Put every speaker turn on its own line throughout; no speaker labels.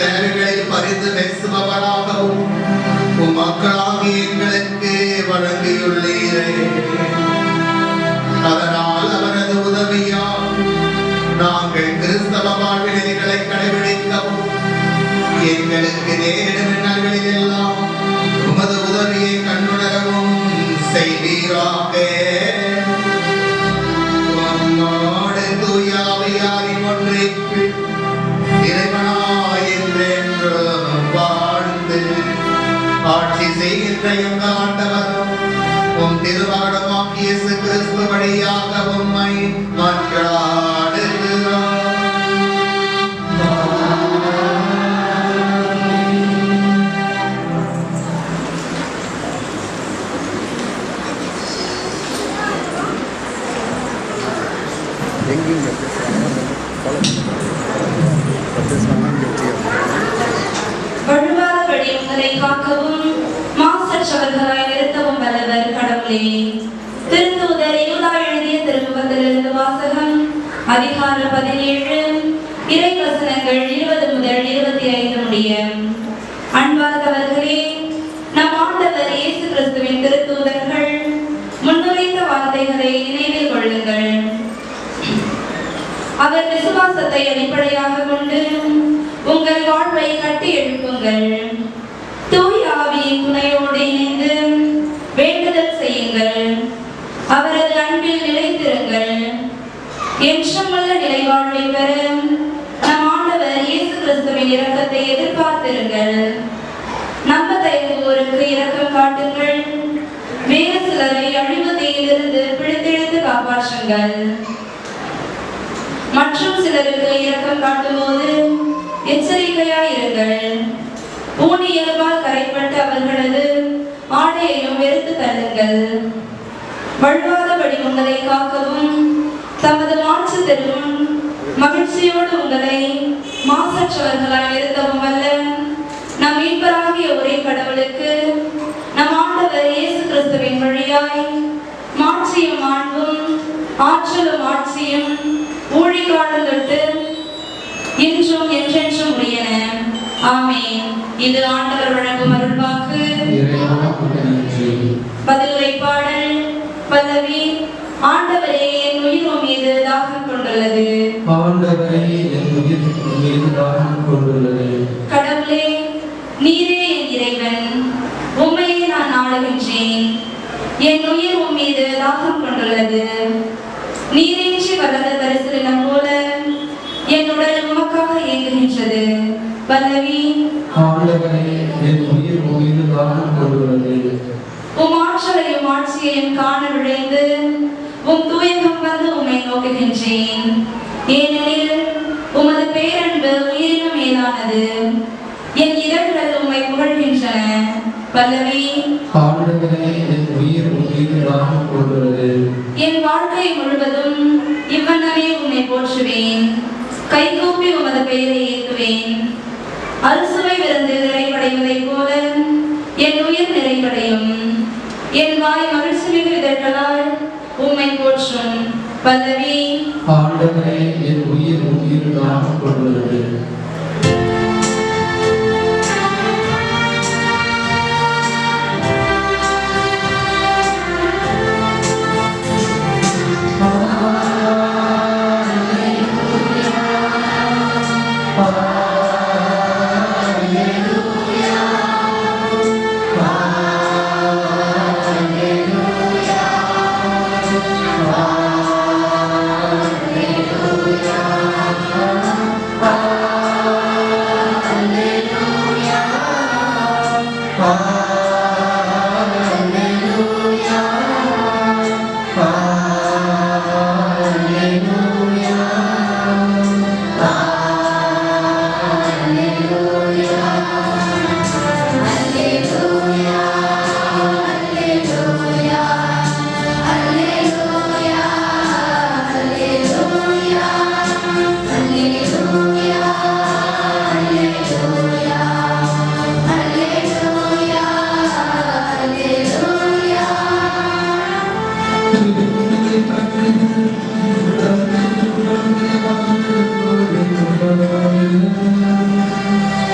தேவைகளை பறிந்து பரிந்து பேசுபவராகவும் உம் மக்களாகிய எங்களுக்கு வழங்கியுள்ளீரே. அதனால் அவரது உதவியால் நாங்கள் கிறிஸ்தவ வாழ்வினைகளை கடைபிடிக்கவும் எங்களுக்கு நேரிடும் இன்னல்களில் எல்லாம் செய்கின்ற எங்கள் ஆண்டவரும். உம் திருவாடமாம் இயேசு கிறிஸ்து வழியாக உம்மை மன்றாடுகிறோம்
இங்கே வச்சுக்கிறேன்
வழுவாதபடி உங்களை காக்கவும் மாசற்றவர்களாய் நிறுத்தவும் திருத்தூதர் யூதா எழுதிய திருமுகத்திலிருந்து வாசகம் அதிகாரம் பதினேழு இறைவசனங்கள் இருபது முதல் இருபத்தி ஐந்து முடிய அன்பார்ந்தவர்களே நம் ஆண்டவர் இயேசு கிறிஸ்துவின் திருத்தூதர்கள் முன்னுரைத்த வார்த்தைகளை நினைவில் கொள்ளுங்கள். அவர் விசுவாசத்தை அடிப்படையாக கொண்டு உங்கள் வாழ்வை கட்டி எழுப்புங்கள். தூய் ஆவியின் துணையோடு இணைந்து செய்யுங்கள். அவரது அன்பில் நிலைத்திருங்கள். என்றுமுள்ள நிலைவாழ்வை பெறும் நம் ஆண்டவர் இயேசு கிறிஸ்துவின் இரக்கத்தை எதிர்பார்த்திருங்கள். நம்ப தயங்குவோருக்கு இரக்கம் காட்டுங்கள். வேறு சிலரை அழிவதையிலிருந்து பிடித்தெடுத்து காப்பாற்றுங்கள். மற்றும் சிலருக்கு இரக்கம் காட்டும்போது எச்சரிக்கையாயிருங்கள். இருங்கள் இயல்பால் கரைப்பட்ட அவர்களது ஆடையையும் வெறுத்து தள்ளுங்கள் வழுவாதபடி உங்களை காக்கவும் தமது மாற்று தரும் மகிழ்ச்சியோடு உங்களை மாசற்றவர்களாய் நிறுத்தவும் அல்ல நம் மீட்பராகிய ஒரே கடவுளுக்கு நம் ஆண்டவர் இயேசு கிறிஸ்துவின் வழியாய் மாட்சியும் மாண்பும் ஆற்றலும் ஆட்சியும் ஊழிக்காலம் என்றும் இன்றும் என்றென்றும் உரியன. ஆமே இது ஆண்டவர் வழங்கும் அருள். பதிலுரை பாடல் பல்லவி ஆண்டவரே என் உயிர் உம் மீது தாகம் கொண்டுள்ளது.
ஆண்டவரே என் உயிர் உம் மீது தாகம் கொண்டுள்ளது.
கடவுளே நீரே என் இறைவன். உம்மையே நான் நாடுகின்றேன் என் உயிர் உம் மீது தாகம் கொண்டுள்ளது. நீரின்றி வளர்ந்த தரிசனம் போல என் உடல் உமக்காக இயங்குகின்றது பல்லவி
ஆண்டவரே என் உயிர் உம் மீது தாகம்
ஆட்சியையும் காண விழைந்து உம் தூயகம் வந்து உம்மை நோக்குகின்றேன். ஏனெனில் உமது பேரன்பு உயிரினும் மேலானது என் இதழ்கள் உம்மை புகழ்கின்றன. பல்லவி
ஆண்டவரே என் உயிர்
என் வாழ்க்கை முழுவதும் இவ்வண்ணமே உம்மை போற்றுவேன். கைகூப்பி உமது பெயரை ஏற்றுவேன். அறுசுவை விருந்தில் நிறைவடைவதைப் போல என் உயிர் நிறைவடையும். என் வாய் மகிழ்ச்சி மிகு இதழ்களால் உம்மை போற்றும் பல்லவி
ஆண்டவரே என் உயிர் உயிர் மீது கொண்டுள்ளது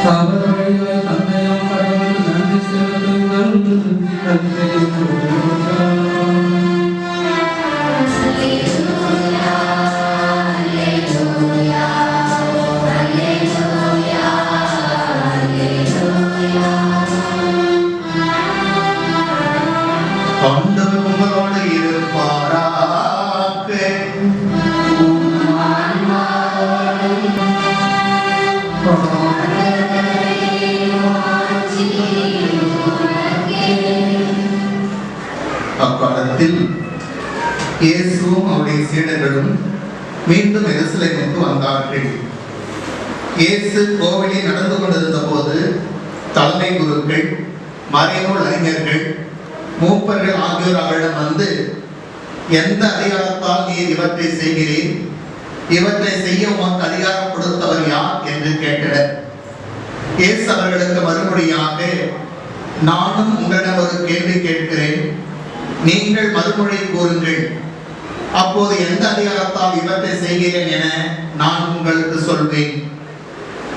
다음 மீண்டும் எருசலேமுக்கு வந்தார்கள். இயேசு கோவிலில் நடந்து கொண்டிருந்த போது தலைமை குருக்கள் மறைநூல் அறிஞர்கள் மூப்பர்கள் ஆகியோர் அவரிடம் வந்து எந்த அதிகாரத்தால் நீர் இவற்றை செய்கிறீர்? இவற்றை செய்ய உமக்கு அதிகாரம் கொடுத்தவர் யார்? என்று கேட்டனர். இயேசு அவர்களுக்கு மறுமொழியாக நானும் உங்களிடம் ஒரு கேள்வி கேட்கிறேன். நீங்கள் மறுமொழி கூறுங்கள். அப்போது எந்த அதிகாரத்தால் இவற்றை செய்கிறேன் என நான் உங்களுக்கு சொல்வேன்.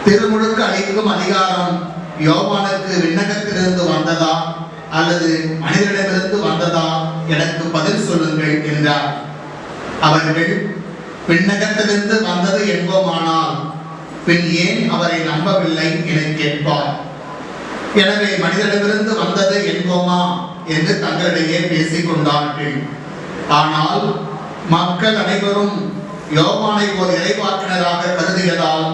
திருமுழுக்கு அளிக்கும் அதிகாரம் யோவானுக்கு விண்ணகத்திலிருந்து வந்ததா அல்லது மனிதனிடமிருந்து வந்ததா? எனக்கு பதில் சொல்லுங்கள் என்றார். அவர்கள் விண்ணகத்திலிருந்து வந்தது என்போமானால் பின் ஏன் அவரை நம்பவில்லை என கேட்பார். எனவே மனிதனிடமிருந்து வந்தது என்போமா? என்று தங்களிடையே பேசிக் கொண்டார்கள் ஆனால் மக்கள் அனைவரும் யோவானை ஒரு இறைவாக்கினராக கருதியதால்